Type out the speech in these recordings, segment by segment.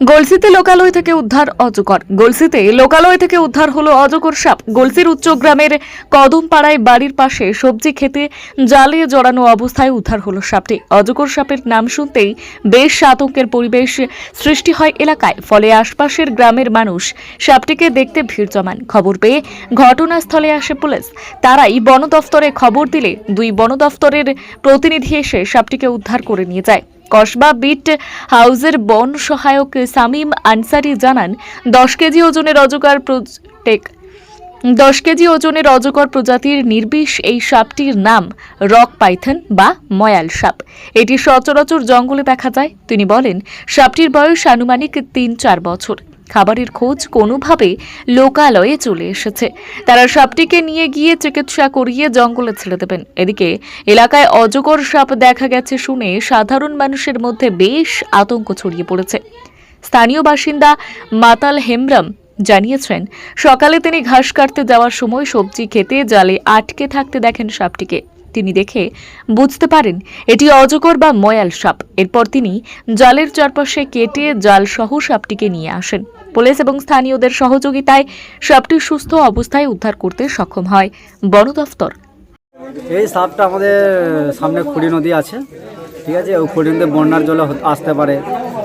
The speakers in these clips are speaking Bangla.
গলসিতে লোকালয় থেকে উদ্ধার অজগর। গলসিতে লোকালয় থেকে উদ্ধার হলো অজগর সাপ। গলসির উচ্চ গ্রামের কদমপাড়ায় বাড়ির পাশে সবজি খেতে জালে জড়ানো অবস্থায় উদ্ধার হলো সাপটি। অজগর সাপের নাম শুনতেই বেশ আতঙ্কের পরিবেশ সৃষ্টি হয় এলাকায়। ফলে আশপাশের গ্রামের মানুষ সাপটিকে দেখতে ভিড় জমান। খবর পেয়ে ঘটনাস্থলে আসে পুলিশ। তারাই বন দফতরে খবর দিলে দুই বন দফতরের প্রতিনিধি এসে সাপটিকে উদ্ধার করে নিয়ে যায়। কসবা বিট হাউসের বন সহায়ক সামিম আনসারি জানান দশ কেজি ওজনের অজগার প্রোটেক দশ কেজি ওজনের অজগর প্রজাতির নির্বিষ এই সাপটির নাম রক পাইথন বা ময়াল সাপ। এটি সচরাচর জঙ্গলে দেখা যায়। তিনি বলেন, সাপটির বয়স আনুমানিক তিন চার বছর। খাবারের খোঁজ কোনোভাবে লোকালয়ে চলে এসেছে। তারা সাপটিকে নিয়ে গিয়ে চিকিৎসা করিয়ে জঙ্গলে ছেড়ে দেবেন। এদিকে এলাকায় অজগর সাপ দেখা গেছে শুনে সাধারণ মানুষের মধ্যে বেশ আতঙ্ক ছড়িয়ে পড়েছে। স্থানীয় বাসিন্দা মাতাল হেমব্রম জানিয়েছেন। সকালে তিনি ঘাস কাটতে যাওয়ার সময় সবজি খেতে, জালে আটকে থাকতে দেখেন সাপটিকে। তিনি দেখে বুঝতে পারেন, এটি অজগর বা ময়াল সাপ। এরপর তিনি জালের চারপাশে কেটে জাল সহ সাপটিকে নিয়ে আসেন। পুলিশ এবং স্থানীয়দের সহযোগিতায় সাপটি সুস্থ অবস্থায় উদ্ধার করতে সক্ষম হয়। বন দফতর। এই সাপটা আমাদের সামনে খুঁড়ি নদী আছে, ঠিক আছে? ওই খুঁড়ি নদীতে বন্যার জলে আসতে পারে।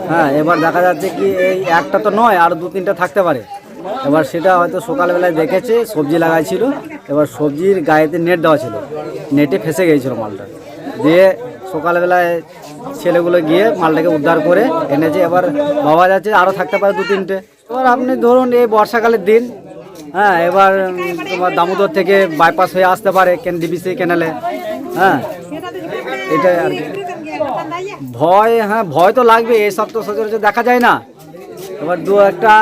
হ্যাঁ এবার দেখা যাচ্ছে কি এই একটা তো নয়, আর দু তিনটা থাকতে পারে। এবার সেটা হয়তো সকালবেলায় দেখেছে, সবজি লাগাইছিল। এবার সবজির গায়েতে নেট দেওয়া ছিল। নেটে ফেসে গিয়েছিল মালটা। দিয়ে সকালবেলায় ছেলেগুলো গিয়ে মালটাকে উদ্ধার করে এনেছে। এবার বাবা যাচ্ছে আরও থাকতে পারে দু তিনটে এবার আপনি ধরুন এই বর্ষাকালের দিন হ্যাঁ এবার তোমার দামোদর থেকে বাইপাস হয়ে আসতে পারে কেন ডিবিসি ক্যানেলে হ্যাঁ। এটাই আর কি। ভয় হ্যাঁ ভয় তো লাগবে এসব তো সচরাচর দেখা যায় না। এবার দু একটা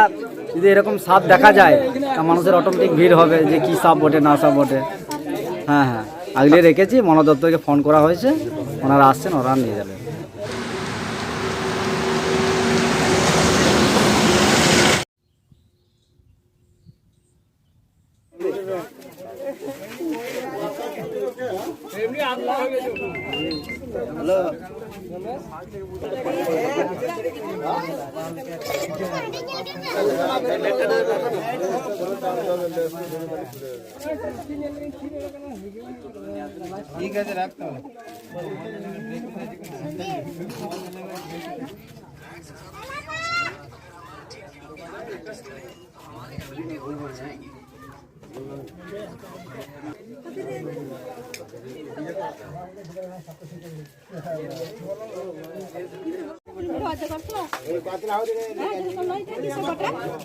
যদি এরকম সাপ দেখা যায়, তা মানুষের অটোমেটিক ভিড় হবে যে কি সাপ বটে, না সাপ বটে। হ্যাঁ হ্যাঁ। আগলে রেখেছি মনোদপ্তরকে ফোন করা হয়েছে। ওনারা আসছেন, ওরা নিয়ে যাবে। হ্যালো ಈಗ ಆಗ್ತಾವ गर्छ